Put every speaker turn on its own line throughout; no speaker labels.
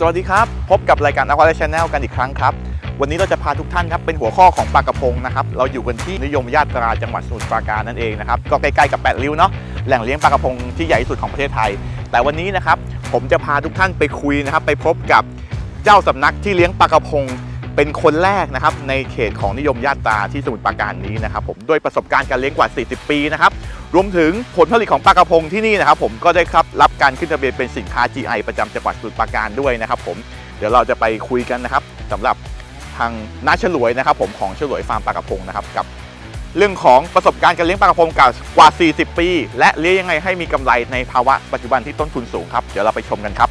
สวัสดีครับ พบกับรายการ Aquarium Channel กันอีกครั้งครับ วันนี้เราจะพาทุกท่านครับ เป็นหัวข้อของปลากระพงนะครับ เราอยู่กันที่นิยมญาตราจังหวัดสมุทรปราการนั่นเองนะครับ ก็ใกล้ๆกับแปดริ้วเนาะ แหล่งเลี้ยงปลากระพงที่ใหญ่ที่สุดของประเทศไทย แต่วันนี้นะครับ ผมจะพาทุกท่านไปคุยนะครับ ไปพบกับเจ้าสำนักที่เลี้ยงปลากระพง เป็นคนแรกนะครับในเขตของนิยมญาตราที่สมุทรปราการนี้นะครับผมด้วยประสบการณ์การเลี้ยงกว่า 40 ปีนะครับรวมถึงผลผลิตของปลากระพงที่นี่นะครับผมก็ได้ครับรับการขึ้นทะเบียนเป็นสินค้า GI ประจำจังหวัดสมุทรปราการด้วยนะครับผมเดี๋ยวเราจะไปคุยกันนะครับสำหรับทางน้าฉลวยนะครับผมของฉลวยฟาร์มปลากระพงนะครับกับเรื่องของประสบการณ์การเลี้ยงปลากระพงกว่า 40 ปี และเลี้ยงยังไงให้มีกำไรในภาวะปัจจุบันที่ต้นทุนสูงครับ เดี๋ยวเราไปชมกันครับ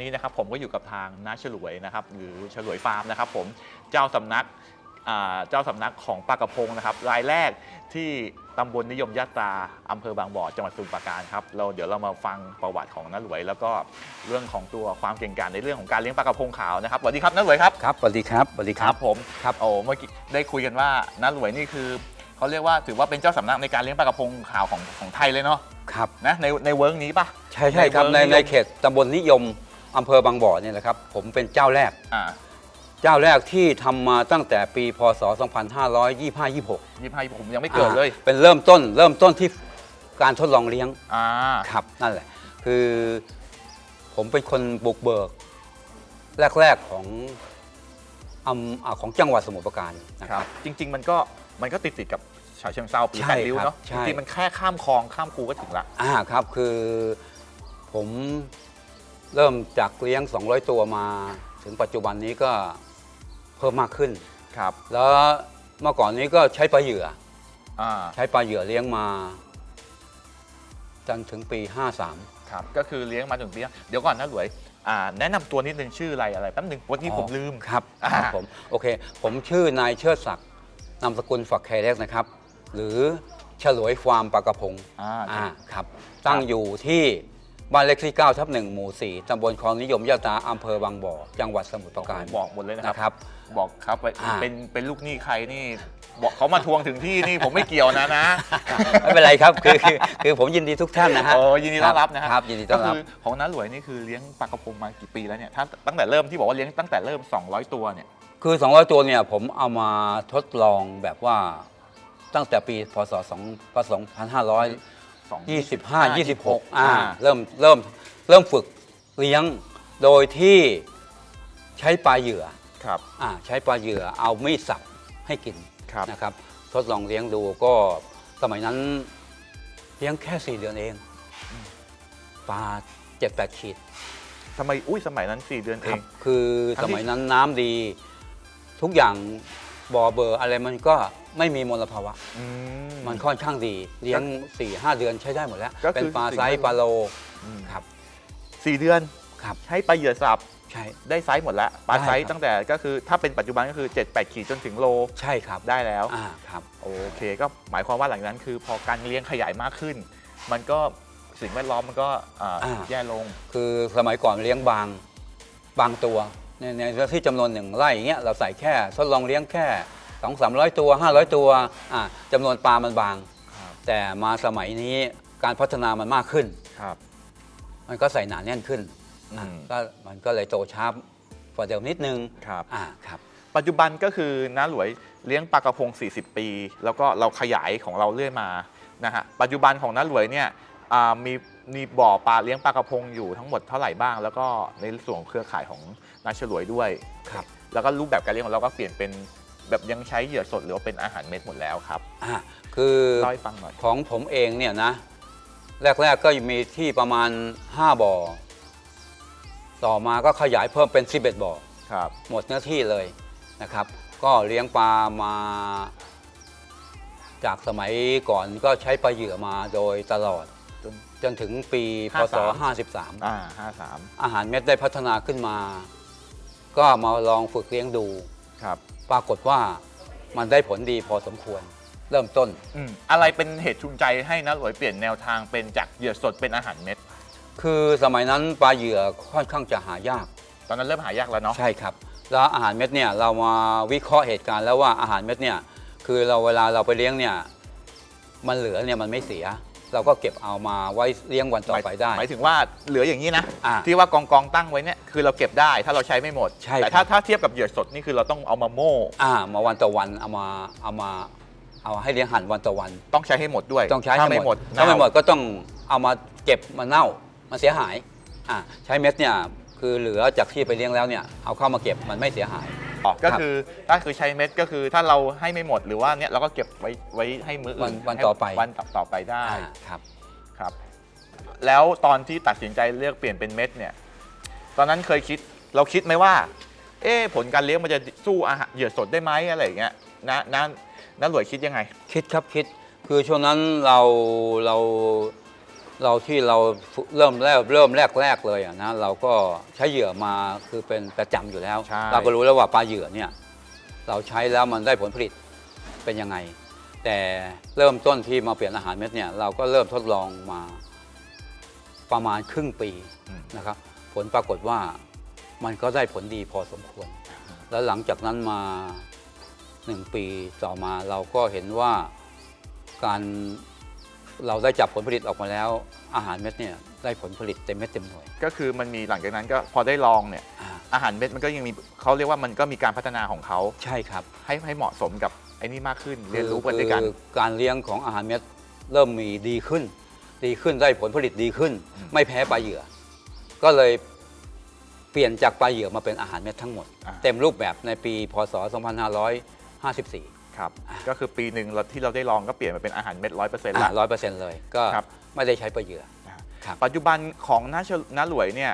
นนี้นะครับผมก็อยู่กับทางน้าฉลวยนะครับหรือฉลวยฟาร์มนะครับผมเจ้าสำนักอ่าเจ้าสำนักของปลากระพงนะครับรายแรกที่ตำบลนิยมยาตราอำเภอบางบ่อจังหวัดสมุพรปราการครับเราเดี๋ยวเรามาฟังประวัติของน้าหลวย แล้วก็เรื่องของตัวความเก่งกาจในเรื่องของการเลี้ยงปลากระพงขาวนะครับสวัสดีครับน้าหลวยครับ
ครับสวัสดีครับสวัสดีครับ
ผม
ครับ
โอ้เมื่อกี้ได้คุยกันว่าน้าหลวยนี่คือเขาเรียกว่าถือว่าเป็นเจ้าสำนักในการเลี้ยงปลากระพงขาวของของไทยเลยเนาะ
ครับ
นะในในเวิร์กนี้ปะ
ใช่ใช่ครับ
ใน
ใน
เมืองนิยม
ในเขตตำบลนิยม อำเภอบางบ่อเนี่ยนะครับ ผมเป็นเจ้าแรก
อ่า
เจ้าแรกที่ทำมาตั้งแต่ปีพศ 2525 26
ยี่ห้าผมยังไม่เกิดเลย
อ่าเป็นเริ่มต้น เริ่มต้นที่การทดลองเลี้ยง
อ่า
ครับนั่นแหละ คือผมเป็นคนบุกเบิก แรก ๆ ของอำอ่าของจังหวัดสมุทรปราการนะ
ค
ค
รั
รั
บ บ จริง ๆ มันก็มันก็ติดติดๆกับฉะเชิงเซาปี
ใช่
แปดริ้ว
ครับ
เนาะ
ใช่
จริงๆมันแค่ข้ามคลองข้ามคูก็ถึงละ
อ่าครับคือผม เริ่มจากเลี้ยง 200 ตัวมา ถึงปัจจุบันนี้ก็เพิ่มมากขึ้น
ครับ
แล้วเมื่อก่อนนี้ก็ใช้ปลาเหยื่อ
อ่า
ใช้ปลาเหยื่อเลี้ยงมาจนถึงปี 53
ครับ ก็คือเลี้ยงมาถึงปีเดี๋ยวก่อนนะหลวยอ่าแนะนำตัวนิดนึงชื่ออะไรอะไรแป๊บนึงวันนี้ผมลืม
ครับ
อ่า
ครับผมโอเค ผมชื่อนายเชิดศักดิ์นามสกุลฝักแคเล็กนะครับ หรือฉลวยฟาร์มปลากระพง
อ่า
อ่าครับ ตั้งอยู่ที่ บ้านเลขที่9ทับ1หมู่ 4ตำบลคลองนิยมยาตราอำเภอบางบ่อ จังหวัดสมุทรปราการ
บอกหมดเลยนะครับ
นะครับ
บอกครับว่า
อ่า
เป็นเป็นลูกหนี้ใครนี่ บอกเขามาทวงถึงที่นี่ ผมไม่เกี่ยวนะนะ
ไม่เป็นไรครับ คือคือคือผมยินดีทุกท่านนะฮะ
โอ้ยินดีต้อนรับนะฮะ
ครับยินดีต้อนรับ
ก็คือของน้าหลวยนี่คือเลี้ยงปลากระพงมากี่ปีแล้วเนี่ยถ้าตั้งแต่เริ่มที่บอกว่าเลี้ยงตั้งแต่เริ่ม 200 ตัวเนี่ย
คือ 200 ตัวเนี่ยผมเอามาทดลองแบบว่าตั้งแต่ปีพศ2พ ศ2525 26อ่าเริ่มเริ่มเริ่มฝึกเลี้ยงโดยที่ใช้ปลาเหยื่อ
ครับ
อ่าใช้ปลาเหยื่อเอามีดสับให้กิน
ครับ
นะครับ ทดลองเลี้ยงดูก็สมัยนั้นเลี้ยงแค่ 4 เดือนเองปลา7-8ขีด
ทำไมอุ้ยสมัยนั้น 4 เดือนเอ
ครับ
ง
คือ
ทั้
ส
งที่
มัยนั้นน้ำดี ทุกอย่างบ่อเบอร์อะไรมันก็ ไม่มีมลภาวะ
อื
มันค่อนข้างดี เลี้ยง 4 5เดือนใช้ได้หมดแล้ว
ก็คือ
เป็นปลา
สิ่ง
ไซ
ที่
ส์ปลาโล
อืม
ครับ
สี่เดือน
ครับ
ใช้ปลาเหยื่อสับ
ใช่
ได้ไซส์หมดแล้วปลา
ได้
ไซส์
ครับ
ตั้งแต่ก็คือถ้าเป็นปัจจุบันก็คือ 7-8 ขีดจนถึงโล
ใช่ครับ
ได้แล้ว
อ่าครับ
โอเคก็หมายความว่าหลังจากนั้นคือพอการเลี้ยงขยายมากขึ้น มันก็สิ่งแวดล้อมมันก็อ่า
อ่า
แย่ลง
คือสมัยก่อนเลี้ยงบางบางตัวในในเนื้อที่จำนวนหนึ่งไร่อย่างเงี้ยเราใส่แค่ทดลองเลี้ยงแค่ สองสามร้อยตัว 500 ตัวอ่าจำนวนปลามันบาง
ครับ
แต่มาสมัยนี้การพัฒนามันมากขึ้น
ครับ
มันก็ใส่หนาแน่นขึ้น
อื
อ่ามก็มันก็เลยโตช้ากว่าเดิมนิดนึง
ครับ
อ่าครับ
ปัจจุบันก็คือน้าหลวยเลี้ยงปลากระพง 40 ปี แล้วก็เราขยายของเราเรื่อยมานะฮะปัจจุบันของน้าหลวยเนี่ยอ่ามีมีบ่อปลาเลี้ยงปลากระพงอยู่ทั้งหมดเท่าไหร่บ้าง แล้วก็ในส่วนของเครือข่ายของน้าฉลวยด้วย
ครับ
แล้วก็รูปแบบการเลี้ยงของเราก็เปลี่ยนเป็น แบบยังใช้เหยื่อสดหรือว่าเป็นอาหารเม็ดหมดแล้วครับ
อ่าคือ
เล่าให้ฟังหน่อย
ของผมเองเนี่ยนะ แรก ๆ ก็มีที่ประมาณ 5 บ่อ ต่อมาก็ขยายเพิ่มเป็น 11 บ่อ
ครับ
หมดเนื้อที่เลยนะครับ ก็เลี้ยงปลามา จากสมัยก่อนก็ใช้ปลาเหยื่อมาโดยตลอด
จน
จนถึงปีพศ 53
อ่าห้าสาม
อาหารเม็ดได้พัฒนาขึ้นมา ก็มาลองฝึกเลี้ยงดู
ครับ
ปรากฏว่ามันได้ผลดีพอสมควรเริ่มต้น
อืมอะไรเป็นเหตุจูงใจให้นะหลวยเปลี่ยนแนวทางเป็นจากเหยื่อสดเป็นอาหารเม็ด
คือสมัยนั้นปลาเหยื่อค่อนข้างจะหายาก
ตอนนั้นเริ่มหายากแล้วเนาะ
ใช่ครับ แล้วอาหารเม็ดเนี่ยเรามาวิเคราะห์เหตุการณ์แล้วว่าอาหารเม็ดเนี่ยคือเราเวลาเราไปเลี้ยงเนี่ยมันเหลือเนี่ยมันไม่เสีย เราก็เก็บเอามาไว้เลี้ยงวันต่อไปได้
หมายถึงว่าเหลืออย่างนี้นะ
อ่า
ที่ว่ากองกองๆตั้งไว้เนี่ยคือเราเก็บได้ถ้าเราใช้ไม่หมด
ใช่
แต่
ครั
ถ้า
บ
ถ้าเทียบกับเหยื่อสดนี่คือเราต้องเอามาโม่
อ่ามาวันต่อวันเอามาเอามาเอาให้เลี้ยงหั่นวันต่อวัน
ต้องใช้ให้หมดด้วย
ต้องใช้
ถ้า
ให้
ไม่หมด
ถ้าไม่หมด
เน่
ก็ต้องเอามาเก็บมาเน่ามันเสียหายอ่าใช้เม็ดเนี่ยคือเหลือจากที่ไปเลี้ยงแล้วเนี่ยเอาเข้ามาเก็บมันไม่เสียหาย
อ๋อ ก็
ครับ
คือถ้าคือใช้เม็ดก็คือถ้าเราให้ไม่หมดหรือว่าเนี่ยเราก็เก็บไว้ไว้ให้มืออื่น
วันวัน
ให้
ต่อไป
วันต่อไปได้
อ่าครับ
ครับ แล้วตอนที่ตัดสินใจเลือกเปลี่ยนเป็นเม็ดเนี่ยตอนนั้นเคยคิดเราคิดไหมว่า เอ๊ะผลการเลี้ยงมันจะสู้อาหารเหยื่อสดได้ไหมอะไรอย่างเงี้ยนะนะนะหลวยคิดยังไง
คิดครับคิดคือช่วงนั้นเราเรา เราที่เราเริ่มแรกเริ่มแรกแรกๆเลยอะนะเราก็ใช้เหยื่อมาคือเป็นประจำอยู่แล้ว
ใช่
เราก็รู้แล้วว่าปลาเหยื่อเนี่ยเราใช้แล้วมันได้ผลผลิตเป็นยังไง แต่เริ่มต้นที่มาเปลี่ยนอาหารเม็ดเนี่ยเราก็เริ่มทดลองมาประมาณครึ่งปี
อืม
นะครับ ผลปรากฏว่ามันก็ได้ผลดีพอสมควร แล้วหลังจากนั้นมาหนึ่งปีต่อมาเราก็เห็นว่าการ เราได้จับผลผลิตออกมาแล้ว อาหารเม็ดเนี่ยได้ผลผลิตเต็มเม็ดเต็มหน่วย
ก็คือมันมีหลังจากนั้นก็พอได้ลองเนี่ย
อ่า
อาหารเม็ดมันก็ยังมีเขาเรียกว่ามันก็มีการพัฒนาของเขา
ใช่ครับ
ให้ให้เหมาะสมกับไอ้นี่มากขึ้นเรียนรู้กันด้วยกัน
คือการเลี้ยงของอาหารเม็ดเริ่มมีดีขึ้น ดีขึ้นได้ผลผลิตดีขึ้น
อืม
ไม่แพ้ปลาเหยื่อ ก็เลยเปลี่ยนจากปลาเหยื่อมาเป็นอาหารเม็ดทั้งหมด
อ่า
เต็มรูปแบบในปีพศ 2554
ครับก็คือปีหนึ่งเราที่เราได้ลองก็เปลี่ยนมาเป็นอาหารเม็ดร้อยเปอร์เซ็นต์ละ
ร้อยเปอร์เซ็นต์เลย ก็
ครับ
ไม่ได้ใช้ปลาเหยื่อ ครับ
ปัจจุบันของน้าเชน้าหลวยเนี่ย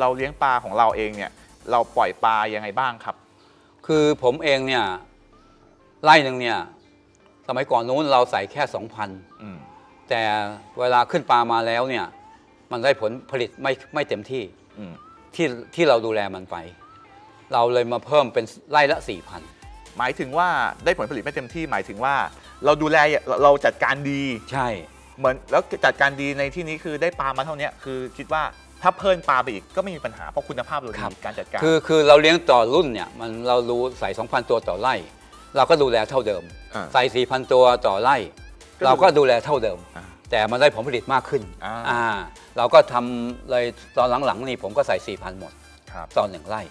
เราเลี้ยงปลาของเราเองเนี่ยเราปล่อยปลายังไงบ้างครับ
คือผมเองเนี่ยไร่หนึ่งเนี่ยสมัยก่อนนู้นเราใส่แค่ 2,000
อืม
แต่เวลาขึ้นปลามาแล้วเนี่ยมันได้ผลผลิตไม่ไม่เต็มที่
อืม
ที่ที่เราดูแลมันไป เราเลยมาเพิ่มเป็นไร่ละ 4,000
หมายถึงว่าได้ผลผลิตไม่เต็มที่หมายถึงว่า เราดูแลเราจัดการดี
ใช่
เหมือนแล้วจัดการดีในที่นี้คือได้ปลามาเท่านี้คือคิดว่าถ้าเพิ่มปลาไปอีกก็ไม่มีปัญหาเพราะคุณภาพเราดีการจัดการ
คือคือเราเลี้ยงต่อรุ่นเนี่ยมันเรารู้ใส่2,000 ตัวต่อไร่ เราก็ดูแลเท่าเดิม
อ่า
ใส่4,000 ตัวต่อไร่
ก็ดู
เราก็ดูแลเท่าเดิม
อ่า
แต่มันได้ผลผลิตมากขึ้น
อ่า
อ่าเราก็ทำเลยตอนหลังๆนี่ผมก็ใส่4,000หมด
ครับ
ต่อหนึ่งไร่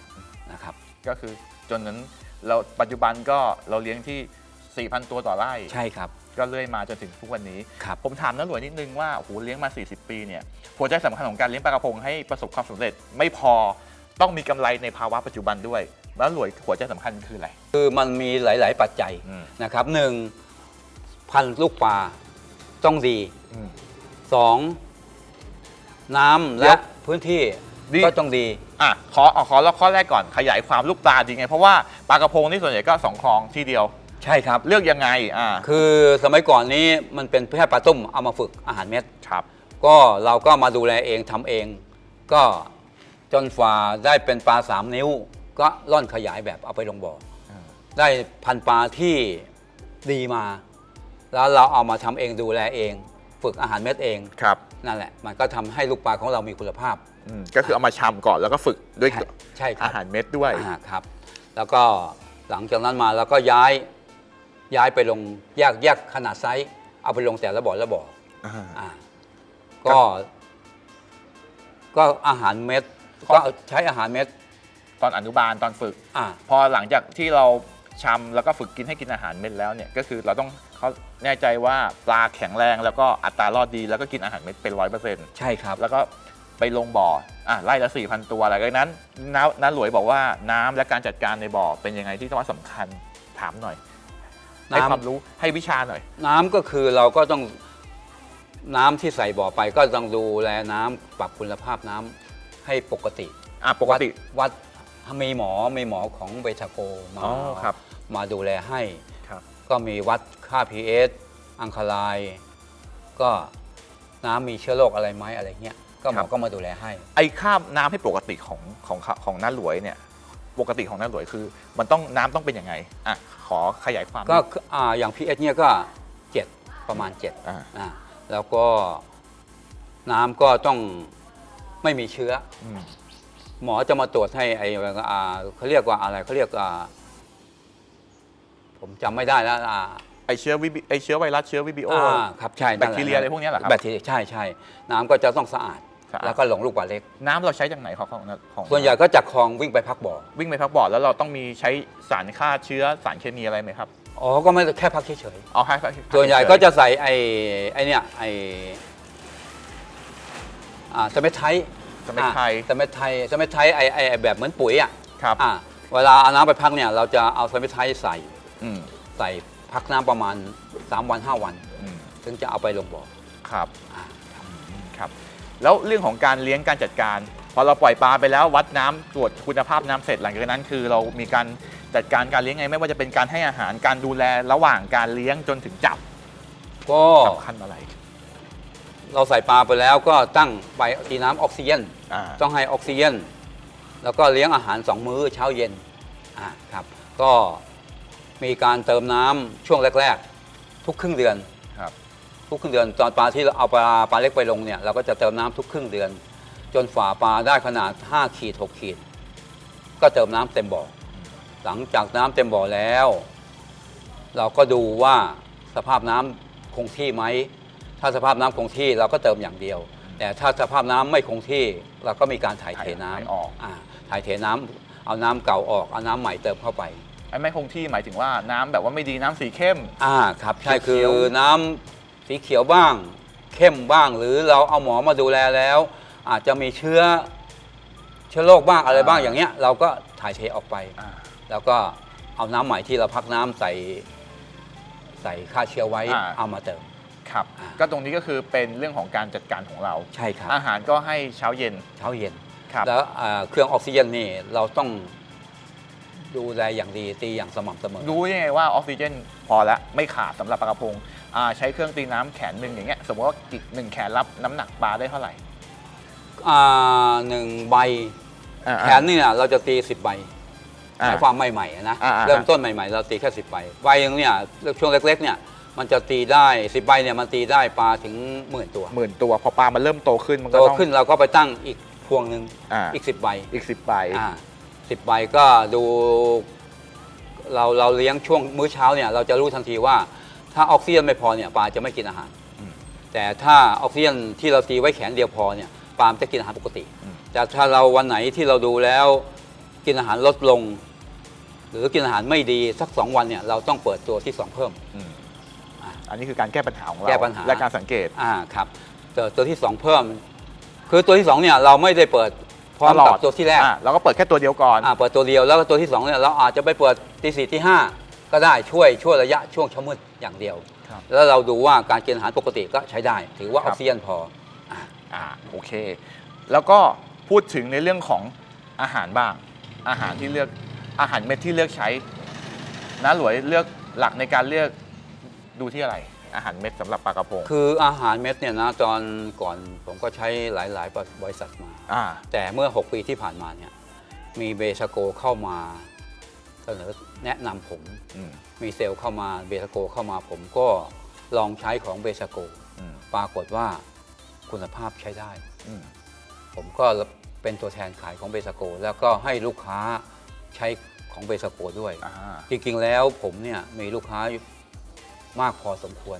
นะครับ
ก็คือจนนั้น เราปัจจุบันก็เราเลี้ยงที่ 4,000 ตัวต่อไร่
ใช่ครับ
ก็เลื่อยมาจนถึงทุกวันนี้
ครับ
ผมถามน้าหลวยนิดนึงว่าโอ้โหเลี้ยงมา 40 ปีเนี่ยหัวใจสำคัญของการเลี้ยงปลากระพงให้ประสบความสำเร็จไม่พอต้องมีกำไรในภาวะปัจจุบันด้วยแล้วหลวยหัวใจสำคัญคืออะไร
คือมันมีหลาย ๆ ปัจจัย
อืม
นะครับหนึ่งพันธุ์ลูกปลาต้องดี
อืม
สองน้ำ
เดี๋
และ
ยว
พื้นที่
ดี
ก็ต้องดี
อะขอเอาขอแล้วข้อแรกก่อนขยายความลูกปลาดีไง เพราะว่าปลากระพงนี่ส่วนใหญ่ก็สองคลองที่เดียว
ใช่ครับ
เลือกยังไงอ่า
คือสมัยก่อนนี้มันเป็นแค่ปลาต้มเอามาฝึกอาหารเม็ด
ครับ
ก็เราก็มาดูแลเองทำเอง ก็จนฝ่าได้เป็นปลาสามนิ้ว ก็ล่อนขยายแบบเอาไปลงบ่ออ
ม
ได้พันธุ์ปลาที่ดีมา แล้วเราเอามาทำเองดูแลเอง ฝึกอาหารเม็ดเอง
ครับ
นั่นแหละมันก็ทำให้ลูกปลาของเรามีคุณภาพ
อืมก็คือเอามาชำก่อนแล้วก็ฝึกด้วย
ใช่ใช่ครั
อา
บ
หารเม็ดด้วย
อ่าครับ แล้วก็หลังจากนั้นมาเราก็ย้ายย้ายไปลงแยกแยกขนาดไซส์เอาไปลงแต่ละบ่อละบ่อ
อ่า
อ่าก็ ก็อาหารเม็ด
ขอ
ก็ใช้อาหารเม็ด
ตอนอนุบาลตอนฝึก
อ่า
พอหลังจากที่เรา ชำแล้วก็ฝึกกินให้กินอาหารเม็ดแล้วเนี่ยก็คือเราต้องเขาแน่ใจว่าปลาแข็งแรงแล้วก็อัตรารอดดีแล้วก็กินอาหารเม็ดเป็นร้อยเปอร์เซ็นต์
ใช่ครับ
แล้วก็ไปลงบ่ออะไล่ละสี่พันตัวอะไรกันนั้นน้าน้าหลวยบอกว่าน้ำและการจัดการในบ่อเป็นยังไงที่ต้องว่าสำคัญถามหน่อยให้
น้ำ
ความรู้ให้วิชาหน่อย
น้ำก็คือเราก็ต้องน้ำที่ใส่บ่อไปก็ต้องดูแลน้ำปรับคุณภาพน้ำให้ปกติ
อะปกติ
วัดวัดมีหมอมีหมอของเบชาโกมา
อ๋อครับ
มาดูแลให้
ครับ
ก็มีวัดค่า pH อังคาไลน์ก็น้ำมีเชื้อโรคอะไรไหมอะไรเงี้ย ก็หมอก็มาดูแลให้
ไอ้ค่าน้ำให้ปกติของของของน้าหลวยเนี่ย ปกติของน้าหลวยคือ มันต้องน้ำต้องเป็นยังไงอะขอขยายความ
ก็คืออ่าอย่าง pH เนี่ยก็ 7 ประมาณ7
อ่า
อ่าแล้วก็น้ำก็ต้องไม่มีเชื้อ
อืม
หมอจะมาตรวจให้ไอ้อ่าเขาเรียกว่าอะไรเขาเรียกอ่า ผมจำไม่ได้แล้วอ่า
ไอเชื้อวิบิไอเชื้อไวรัสเชื้อวิบิโอ
อ่าครับใช่นั่นหละ
แบคทีเรียอะไรพวกเนี้ยเหรอครับ
แบคทีเรียใช่ใช่น้ำก็จะต้องสะอาด
สะอาด
แล้วก็หลงลูกบาศก์เล็ก
น้ำเราใช้จากไหนของของของ
ส่วนใหญ่ก็จากคลองวิ่งไปพักบ่อ
วิ่งไปพักบ่อแล้วเราต้องมีใช้สารฆ่าเชื้อสารเคมีอะไรไหมครับ
อ๋อก็ไม่แค่พักเฉย
เอาให้พัก
ๆส่วนใหญ่ก็จะใส่ไอ้ไอ้เนี่ยไอ้อ่าสเมทไทย
สมัยไทย
สเมทไทยสเมทไทยไอ้ไอ้ไอ้แบบเหมือนปุ๋ยอะ
ครับ
อ่าเวลาเอาน้ำไปพักเนี่ยเราจะเอาสเมทไทยใส่
อืม
ใส่พักน้ำประมาณ 3 วัน 5 วัน
อืม
ถึงจะเอาไปลงบ่อ
ครับ
อ่าครับ
ครับ แล้วเรื่องของการเลี้ยงการจัดการ พอเราปล่อยปลาไปแล้ววัดน้ำตรวจคุณภาพน้ำเสร็จหลังจากนั้น คือเรามีการจัดการการเลี้ยงไง ไม่ว่าจะเป็นการให้อาหารการดูแลระหว่างการเลี้ยงจนถึงจับ
ก็
สำคัญอะไร
เราใส่ปลาไปแล้วก็ตั้งไปตีน้ำออกซิเจน
อ่า
ต้องให้ออกซิเจนแล้วก็เลี้ยงอาหารสองมื้อเช้าเย็นอ่าครับ ก็ มีการเติมน้ำช่วงแรก ๆ ทุกครึ่งเดือน
ครับ
ทุกครึ่งเดือนตอนปลาที่เราเอาปลาปลาเล็กไปลงเนี่ยเราก็จะเติมน้ำทุกครึ่งเดือน จนฝ่าปลาได้ขนาด 5 ขีด 6 ขีด ก็เติมน้ำเต็มบ่อหลังจากน้ำเต็มบ่อแล้ว เราก็ดูว่าสภาพน้ำคงที่ไหมถ้าสภาพน้ำคงที่เราก็เติมอย่างเดียว แต่ถ้าสภาพน้ำไม่คงที่เราก็มีการถ่ายเทน้
ถ่ายออกำ
อ่าถ่ายเทน้ำเอาน้ำเก่าออกเอาน้ำใหม่เติมเข้าไป
ไอ้ไม่คงที่หมายถึงว่าน้ำแบบว่าไม่ดีน้ำสีเข้ม
อ่าครับใช่
เขี
คือ
ยว
น้ำสีเขียวบ้าง เข้มบ้างหรือเราเอาหมอมาดูแลแล้ว อาจจะมีเชื้อเชื้อโรคบ้างอะไรบ้างอย่างเงี้ย เราก็ถ่ายเทออกไป
อ่า
แล้วก็เอาน้ำใหม่ที่เราพักน้ำใส่ใส่ฆ่าเชื้อไว้
อ่า
เอามาเติม
ครับ
อ่า
ก็ตรงนี้ก็คือเป็นเรื่องของการจัดการของเรา
ใช่ครับ
อาหารก็ให้เช้าเย็น
เช้าเย็น
ครับ
แล้วอ่าเครื่องออกซิเจนนี่เราต้อง ดูแลอย่างดีตีอย่างสม่ำเสมอ
รู้ยังไงว่าออกซิเจนพอแล้วไม่ขาดสำหรับปลากระพงอ่าใช้เครื่องตีน้ำแขนหนึ่งอย่างเงี้ยสมมติว่าอีกหนึ่งแขนรับน้ำหนักปลาได้เท่าไหร่
อ่าหนึ่งใบ
อ่า
แขนนี่เนี่ยเราจะตีสิบใบ
อ่า
ใช้ความใหม่ๆนะ
อ่าอ่า
เริ่มต้นใหม่ๆ เราตีแค่สิบใบใบหนึงเนี่ยช่วงเล็กๆเนี่ยมันจะตีได้สิบใบเนี่ยมันตีได้ปลาถึงหมื่นตัว
หมื่นตัวพอปลามันเริ่มโตขึ้นมันก็
โต
ต้อง
ขึ้นเราก็ไปตั้งอีกพวงหนึ่ง
อ่า
อีกสิบใบ
อีกสิบใบ
อ่า สิบใบก็ดูเราเราเลี้ยงช่วงมื้อเช้าเนี่ยเราจะรู้ทันทีว่าถ้าออกซิเจนไม่พอเนี่ยปลาจะไม่กินอาหาร
อืม
แต่ถ้าออกซิเจนที่เราตีไว้แขนเดียวพอเนี่ยปลามันจะกินอาหารปกติ
อืม
แต่ถ้าเราวันไหนที่เราดูแล้วกินอาหารลดลง หรือกินอาหารไม่ดีสักสองวันเนี่ยเราต้องเปิดตัวที่สองเพิ่ม
อืม
อ่า
อันนี้คือการแก้ปัญหาของเรา
แก้ปัญหา
และการสังเกต
อ่าครับเปิดตัวที่สองเพิ่ม คือตัวที่สองเนี่ยเราไม่ได้เปิด พร้อม
ตลอ
กั
ด
บตัวที่แรก
อ่าเราก็เปิดแค่ตัวเดียวก่อน
อ่าเปิดตัวเดียวแล้วก็ตัวที่สองเนี่ยเราอาจจะไปเปิดที่สี่ที่ห้าก็ได้ช่วยช่วยระยะช่วงเช้ามืดอย่างเดียว
ครับ
แล้วเราดูว่าการกินอาหารปกติก็ใช้ได้ ถือว่า
ค
อ
รั
อบกซิเจนพออ่า
อ่าโอเค แล้วก็พูดถึงในเรื่องของอาหารบ้าง อาหารที่เลือกอาหารเม็ดที่เลือกใช้น้าหลวยเลือกหลักในการเลือกดูที่อะไร อาหารเม็ดสำหรับปลากระพง
คืออาหารเม็ดเนี่ยนะตอนก่อนผมก็ใช้หลาย ๆ บริษัทมา
อ่า
แต่เมื่อ 6 ปีที่ผ่านมาเนี่ยมีเบชาโกเข้ามาเสนอแนะนำผม
อืม
มีเซลล์เข้ามาเบชาโกเข้ามาผมก็ลองใช้ของเบชาโก
อืม
ปรากฏว่าคุณภาพใช้ได้
อืม
ผมก็เป็นตัวแทนขายของเบสโก แล้วก็ให้ลูกค้าใช้ของเบสโกด้วย
อ่า
จริงๆแล้วผมเนี่ยมีลูกค้า มากพอสมควร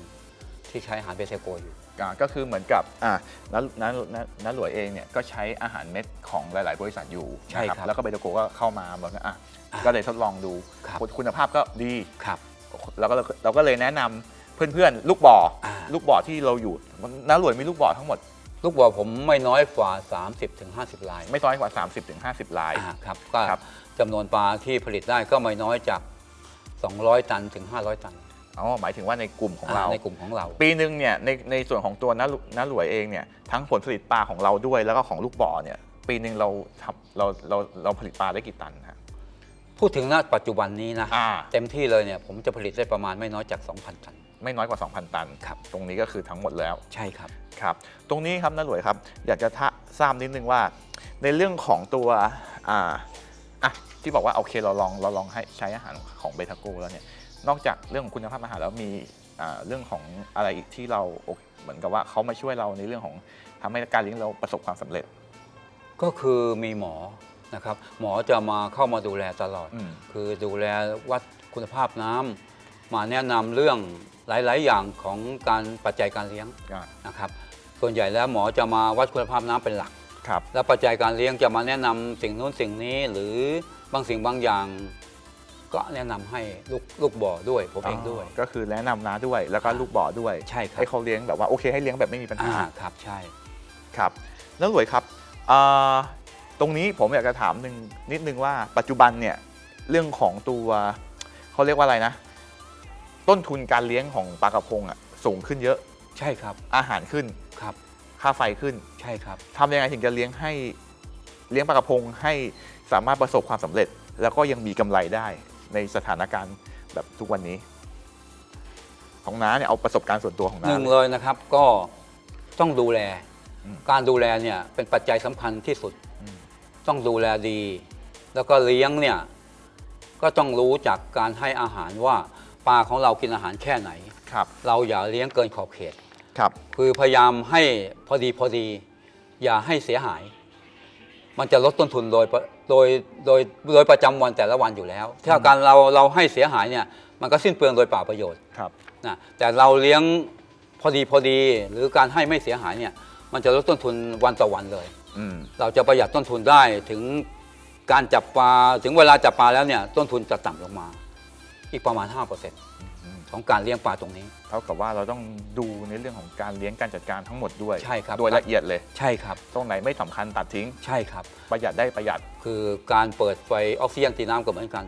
ที่ใช้อาหารเบสโกอยู่
อ่าก็คือเหมือนกับอ่าน้าน้าน้าน้าหลวยเองเนี่ยก็ใช้อาหารเม็ดของหลาย ๆ บริษัทอยู่
ใช่
นะครับ แล้วก็เบโตโกก็เข้ามาบอกว่าอะ
อ่า
ก็เลยทดลองดู
ครับ
คุณภาพก็ดี
ครับ
เราก็เราก็เลยแนะนำเพื่อนๆ ลูกบ่ออา ลูกบ่อที่เราอยู่น้าหลวยมีลูกบ่อทั้งหมด
ลูกบอลผมไม่น้อยกว่า 30-50 ลาย
ไม่น้อยกว่า 30-50 ลาย
อ่าครับก็
ครับ
จำนวนปลาที่ผลิตได้ก็ไม่น้อยจาก 200 ตันถึง 500 ตัน
อ๋อหมายถึงว่าในกลุ่มของเรา
อ่าในกลุ่มของเรา
ปีหนึ่งเนี่ยในในส่วนของตัวน้าหลน้าหลวยเองเนี่ยทั้งผลผลิตปลาของเราด้วยแล้วก็ของลูกบ่อเนี่ยปีหนึ่งเราทำเราเราเราผลิตปลาได้กี่ตันฮะ
พูดถึงณปัจจุบันนี้นะ
อ่า
เต็มที่เลยเนี่ยผมจะผลิตได้ประมาณไม่น้อยจาก 2,000 ตัน
ไม่น้อยกว่า 2,000 ตัน
ครับ
ตรงนี้ก็คือทั้งหมดแล้ว
ใช่ครับ
ครับ ตรงนี้ครับน้าหลวยครับ อยากจะทะทราบนิดนึงว่า ในเรื่องของตัวอ่าอะที่บอกว่าโอเคเราลองเราลองให้ใช้อาหารของเบทาโกแล้วเนี่ย นอกจากเรื่องของคุณภาพอาหารแล้วมีอ่าเรื่องของอะไรอีกที่เราโอเคเหมือนกับว่าเขามาช่วยเราในเรื่องของทำให้การเลี้ยงเราประสบความสำเร็จ
ก็คือมีหมอนะครับหมอจะมาเข้ามาดูแลตลอด
อืม
คือดูแลวัดคุณภาพน้ำมาแนะนำเรื่องหลาย ๆ อย่างของการปัจจัยการเลี้ยง
อ่า
นะครับ ส่วนใหญ่แล้วหมอจะมาวัดคุณภาพน้ำเป็นหลัก
ครับ
แล้วปัจจัยการเลี้ยงจะมาแนะนำสิ่งนู้นสิ่งนี้หรือบางสิ่งบางอย่าง ก็แนะนำให้ลูกลูกบ่อด้วยผมเองด้วย
ก็คือแนะนำน้าด้วยแล้วก็ลูกบ่อด้วย
ใช่ครับ
ให้เขาเลี้ยงแบบว่าโอเคให้เลี้ยงแบบไม่มีปัญ
อ่า
หา
ครับใช่
ครับ แล้วรวยครับอ่าตรงนี้ผมอยากจะถามหนึ่งนิดนึงว่าปัจจุบันเนี่ยเรื่องของตัวเขาเรียกว่าอะไรนะ ต้นทุนการเลี้ยงของปลากระพงอะสูงขึ้นเยอะ
ใช่ครับ
อาหารขึ้น
ครับ
ค่าไฟขึ้น
ใช่ครับ
ทำยังไงถึงจะเลี้ยงให้เลี้ยงปลากระพงให้สามารถประสบความสำเร็จ แล้วก็ยังมีกำไรได้ ในสถานการณ์แบบทุกวันนี้ ของน้าเนี่ยเอาประสบการณ์ส่วนตัวของ
ห
น้า
นึ่ง
เลย
เลยนะครับก็ต้องดูแล
อืม
การดูแลเนี่ยเป็นปัจจัยสำคัญที่สุด
อืม
ต้องดูแลดี แล้วก็เลี้ยงเนี่ยก็ต้องรู้จากการให้อาหารว่าปลาของเรากินอาหารแค่ไหน
ครับ
เราอย่าเลี้ยงเกินขอบเขต
ครับ
คือพยายามให้พอดีพอดี อย่าให้เสียหาย มันจะลดต้นทุนโดยโดยโดยโดยประจำวันแต่ละวันอยู่แล้วถ้าการเราเราให้เสียหายเนี่ยมันก็สิ้นเปลืองโดยเปล่าประโยชน์
ครับ
นะแต่เราเลี้ยงพอดีพอดี หรือการให้ไม่เสียหายเนี่ยมันจะลดต้นทุนวันต่อวันเลย
อืม
เราจะประหยัดต้นทุนได้ถึงการจับปลาถึงเวลาจับปลาแล้วเนี่ยต้นทุนจะต่ำลงมา อีกประมาณ 5% ของการเลี้ยงปลาตรงนี้
เท่ากับว่าเราต้องดูในเรื่องของการเลี้ยงการจัดการทั้งหมดด้วย
ใช่ครับ
โดยละเอียดเลย
ใช่ครับ
ตรงไหนไม่สำคัญตัดทิ้ง
ใช่ครับ
ประหยัดได้ประหยัด
คือการเปิดไฟออกซิเจนตีน้ำก็เหมือนกัน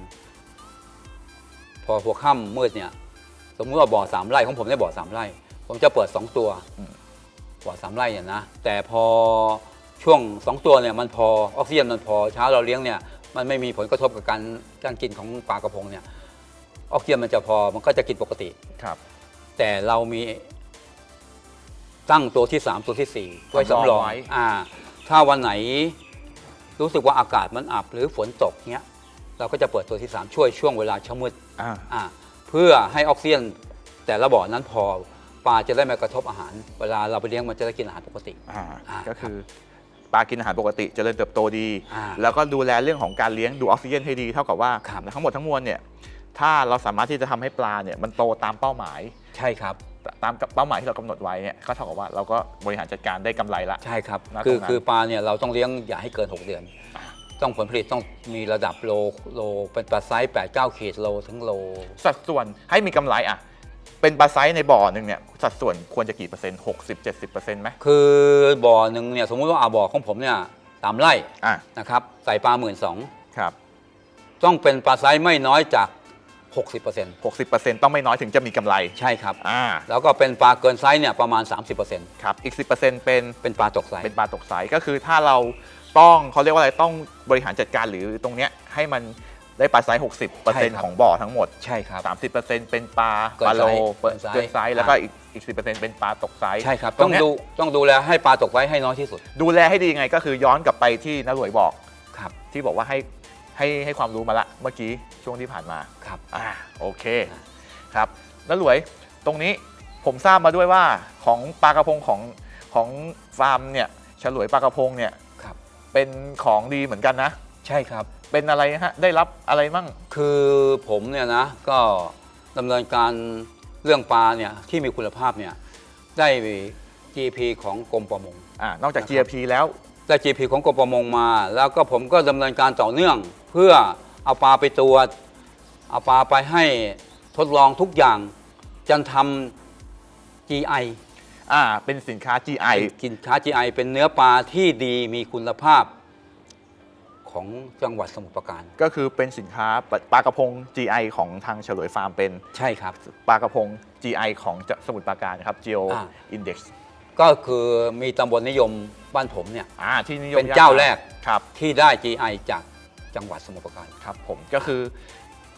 พอหัวค่ำมืดเนี่ยสมมติว่าบ่อสามไร่ของผมได้บ่อสามไร่ ผมจะเปิดสองตัว
อืม
บ่อสามไร่เนี่ยนะแต่พอช่วงสองตัวเนี่ยมันพอออกซิเจนมันพอเช้าเราเลี้ยงเนี่ยมันไม่มีผลกระทบกับการการกินของปลากระพงเนี่ย ออกซิเจนมันจะพอมันก็จะกินปกติ
ครับ
แต่เรามีตั้งตัวที่ 3 ตัวทีสี่4 ไว้สำรอง
ไว้
อ่า ถ้าวันไหนรู้สึกว่าอากาศมันอับหรือฝนตกเนี้ย เราก็จะเปิดตัวที่ 3 ช่วยช่วงเวลาเช้ามืด
อ่า
อ่าเพื่อให้ออกซิเจนแต่ละบ่อนั้นพอปลาจะได้ไม่กระทบอาหาร เวลาเราไปเลี้ยงมันจะได้กินอาหารปกติ
อ่า
อ่า
ก็คือปลากินอาหารปกติเจริญเติบโตดี
อ่า
แล้วก็ดูแลเรื่องของการเลี้ยงดูออกซิเจนให้ดีเท่ากับว่า
ครับ
ทั้งหมดทั้งมวลเนี่ย ถ้าเราสามารถที่จะทำให้ปลาเนี่ยมันโตตามเป้าหมาย
ใช่ครับ
ตามเป้าหมายที่เรากำหนดไว้เนี่ยก็เท่ากับว่าเราก็บริหารจัดการได้กำไรละ
ใช่ครับ
ณ
คือ
ตรงนั้น
คือปลาเนี่ยเราต้องเลี้ยงอย่าให้เกิน 6 เดือน ต้องผลผลิตต้องมีระดับโลโลเป็นปลาไซส์8 9ขีดโลถึงโล
สัดส่วนให้มีกำไรอะเป็นปลาไซส์ในบ่อหนึ่งเนี่ยสัดส่วนควรจะกี่เปอร์เซ็นต์หกสิบเจ็ดสิบเปอร์เซ็นต์ไหม
คือบ่อหนึ่งเนี่ยสมมุติว่าอาบ่อของผมเนี่ยสามไร่
อะ
นะครับใส่ปลาหมื่นสอง
ครับ
ต้องเป็นปลาไซส์ไม่น้อยจาก 60%
หกสิบเปอร์เซ็นต์ต้องไม่น้อยถึงจะมีกำไร
ใช่ครับ
อ่า
แล้วก็เป็นปลาเกินไซส์เนี่ยประมาณ 30%
ครับอีกสิบเปอร์เซ็นต์เป็น
เป็นปลาตกไซส์
เป็นปลาตกไซส์ก็คือถ้าเราต้องเขาเรียกว่าอะไรต้องบริหารจัดการหรือตรงเนี้ยให้มันได้ปลาไซส์60%ของบ่อทั้งหมด
ใช่ครับ
30%เป็นปลา
เกิน
ปลาโล
ไซส์
เปิด
เกิ
เกิ
น
น
ไซ
ไซ
ส์
ส์แล้วก็อีกอีก10%เป็นปลาตกไซส์
ใช่ครับ
ตร
ต้อง
เนี้ย
ดูต้องดูแลให้ปลาตกไซส์ให้น้อยที่สุด
ดูแลให้ดียังไงก็คือย้อนกลับไปที่น้าหลวยบอก
ครับ
ที่บอกว่าให้ ให้ให้ความรู้มาละเมื่อกี้ช่วงที่ผ่านมา
ครับ
อ่าโอเค
อ่า
ครับน้าหลวยตรงนี้ผมทราบมาด้วยว่าของปลากระพงของของฟาร์มเนี่ยฉลวยปลากระพงเนี่ย
ครับ
เป็นของดีเหมือนกันนะ
ใช่ครับ
เป็นอะไรฮะได้รับอะไรมั่ง
คือผมเนี่ยนะก็ดำเนินการเรื่องปลาเนี่ยที่มีคุณภาพเนี่ยได้ GP ของกรมประมง
อ่านอกจาก
นะครับ
GRP แล้ว
ได้ GP ของกรมประมงมา แล้วก็ผมก็ดำเนินการต่อเนื่องเพื่อเอาปลาไปตรวจเอาปลาไปให้ทดลองทุกอย่างจนทำ GI
อ่าเป็นสินค้า GI
กินค้า GI เป็นเนื้อปลาที่ดีมีคุณภาพของจังหวัดสมุทรปราการ
ก็คือเป็นสินค้าปลาปลากระพง GI ของทางเฉลยฟาร์มเป็น
ใช่ครับ
ปลากระพง GI ของสมุทรปราการครับ Geo
อ่า
Index
ก็คือมีตำบลนิยมบ้านผมเนี่ย
อ่าที่นิยม
เป็นเจ้าแรก
ครับ
ที่ได้ GI จาก จังหวัดสมุทรปราการ
ครับผมก็คือ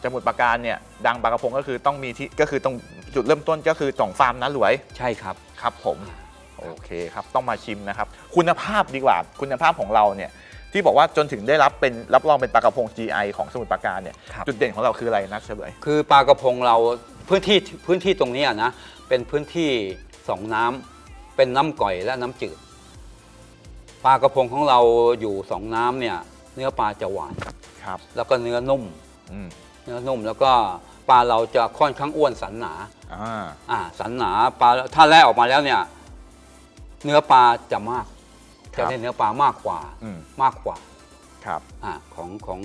สมุทรปราการเนี่ยดังปลากระพงก็คือต้องมีที่ก็คือตรงจุดเริ่มต้นก็คือจ่องฟาร์มนะหลวย
ใช่ครับ
ครับผมโอเคครับต้องมาชิมนะครับ คุณภาพดีกว่าคุณภาพของเราเนี่ยที่บอกว่าจนถึงได้รับเป็นรับรองเป็นปลากระพง GI ของสมุทรปราการเนี่ย
ครับ
จุดเด่นของเราคืออะไรนะเฉลย
คือปลากระพงเราพื้นที่พื้นที่ตรงเนี้ยนะเป็นพื้นที่สองน้ำเป็นน้ำก่อยและน้ำจืด ปลากระพงของเราอยู่สองน้ำเนี่ย เนื้อปลาจะหวาน
ครับ
แล้วก็เนื้อนุ่ม
อืม
เนื้อนุ่มแล้วก็ปลาเราจะค่อนข้างอ้วนสันหนา
อ่า
อ่าสันหนาปลาถ้าแล่ออกมาแล้วเนี่ย เนื้อปลาจะมาก จะได้เนื้อปลามากกว่า
อืม
มากกว่า
ครับ
อ่าของของ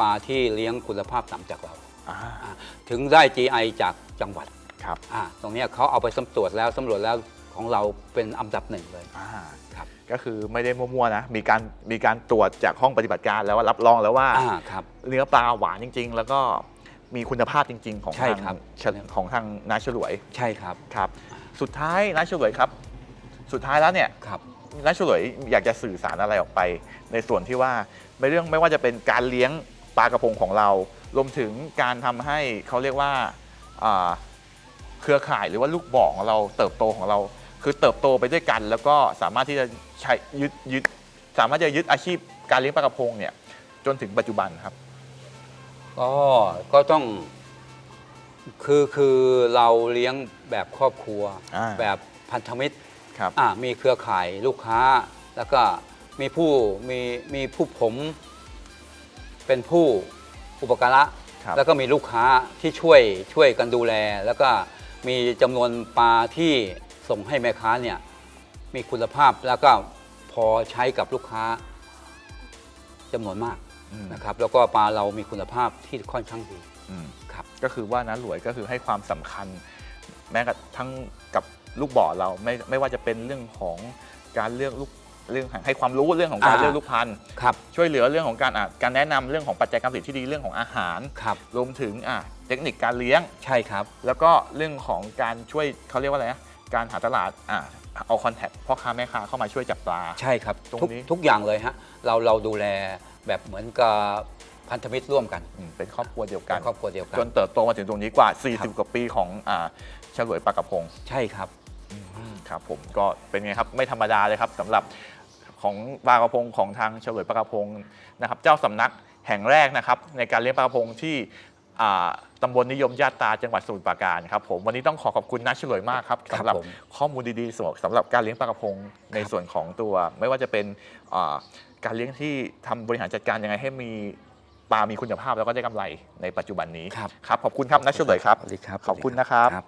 ปลาที่เลี้ยงคุณภาพต่ำจากเรา
อ่า
อ่าถึงได้ GI จากจังหวัด
ครับ
อ่าตรงเนี้ยเขาเอาไปสำรวจแล้วสำรวจแล้วของเราเป็นอันดับหนึ่งเลย
อ่า
ครับ
ก็คือไม่ได้มั่วๆนะ มีการมีการตรวจจากห้องปฏิบัติการแล้วว่ารับรองแล้วว่า
อ่าครับ
เนื้อปลาหวานจริง ๆ แล้วก็มีคุณภาพจริง ๆ ของ
ใช่
ทาง
ครับ
เชของทางนาฉลวย
ใช่ครับ
ครับ สุดท้ายนาฉลวยครับ สุดท้ายแล้วเนี่ย
ครับ
นาฉลวยอยากจะสื่อสารอะไรออกไป ในส่วนที่ว่าไม่เรื่องไม่ว่าจะเป็นการเลี้ยงปลากระพงของเรา รวมถึงการทำให้เขาเรียกว่าอ่าเครือข่ายหรือว่าลูกบ่อของเราเติบโตของเรา คือเติบโตไปด้วยกัน แล้วก็สามารถที่จะใช้ยึดยึดสามารถจะยึดอาชีพการเลี้ยงปลากระพงเนี่ยจนถึงปัจจุบันครับ
ก็ก็ต้อง คือคือเราเลี้ยงแบบครอบครัว
อ่า
แบบพันธมิตร
ครับ
อ่ามีเครือข่ายลูกค้า แล้วก็มีผู้มีมีผู้ผม เป็นผู้อุปการะ
ครับ
แล้วก็มีลูกค้าที่ช่วยช่วยกันดูแล แล้วก็มีจำนวนปลาที่ ส่งให้แม่ค้าเนี่ยมีคุณภาพแล้วก็พอใช้กับลูกค้าจำนวนมาก
อืม
นะครับ แล้วก็ปลาเรามีคุณภาพที่ค่อนข้างดี
อืม
ครับ
ก็คือว่าน้าหลวยก็คือให้ความสำคัญ แม้กระทั่งกับลูกบ่อเราไม่ไม่ว่าจะเป็นเรื่องของการเลือกลูกเรื่องให้ความรู้เรื่องของการ
อ่า
เลือกลูกพันธุ์
ครับ
ช่วยเหลือเรื่องของการอะการแนะนำเรื่องของปัจจัยการผลิตที่ดีเรื่องของอาหาร
ครับ
รวมถึงอะเทคนิคการเลี้ยง
ใช่ครับ
แล้วก็เรื่องของการช่วยเขาเรียกว่าอะไรนะ การหาตลาดอะเอาคอนแทคพ่อค้าแม่ค้าเข้ามาช่วยจับปลา
ใช่ครับ
ตรง
ทุก
นี้
ทุกอย่างเลยฮะเราเราดูแลแบบเหมือนกับพันธมิตรร่วมกัน
อืมเป็นครอบครัวเดียวกั
เป็นนครอบครัวเดียวกัน
จนเติบโตมาถึงตรงนี้กว่า
ครับ
40 กว่าปีของอ่าฉลวยปลากระพง
ใช่ครับ
ครับผมก็เป็นไงครับไม่ธรรมดาเลยครับสำหรับของปลากระพงของทางเฉลยปลากระพงนะครับเจ้าสำนักแห่งแรกนะครับในการเลี้ยงปลากระพงที่อ่า ตำบลนิยมญาตราจังหวัดสมุทรปราการครับผมวันนี้ต้องขอขอบคุณนักเฉลยมากครับ
ครับ
สำหรับ
ผม
ข้อมูลดีๆสำหรับสำหรับการเลี้ยงปลากระพงในส่วนของตัว ไม่ว่าจะเป็นอ่าการเลี้ยงที่ทำบริหารจัดการยังไงให้มีปลา มีคุณภาพแล้วก็ได้กำไรในปัจจุบันนี้
ครับ
ครับขอบคุณครับนักเฉลยครับ
สวัสดีครับ
ขอบคุณนะครับ
ครับ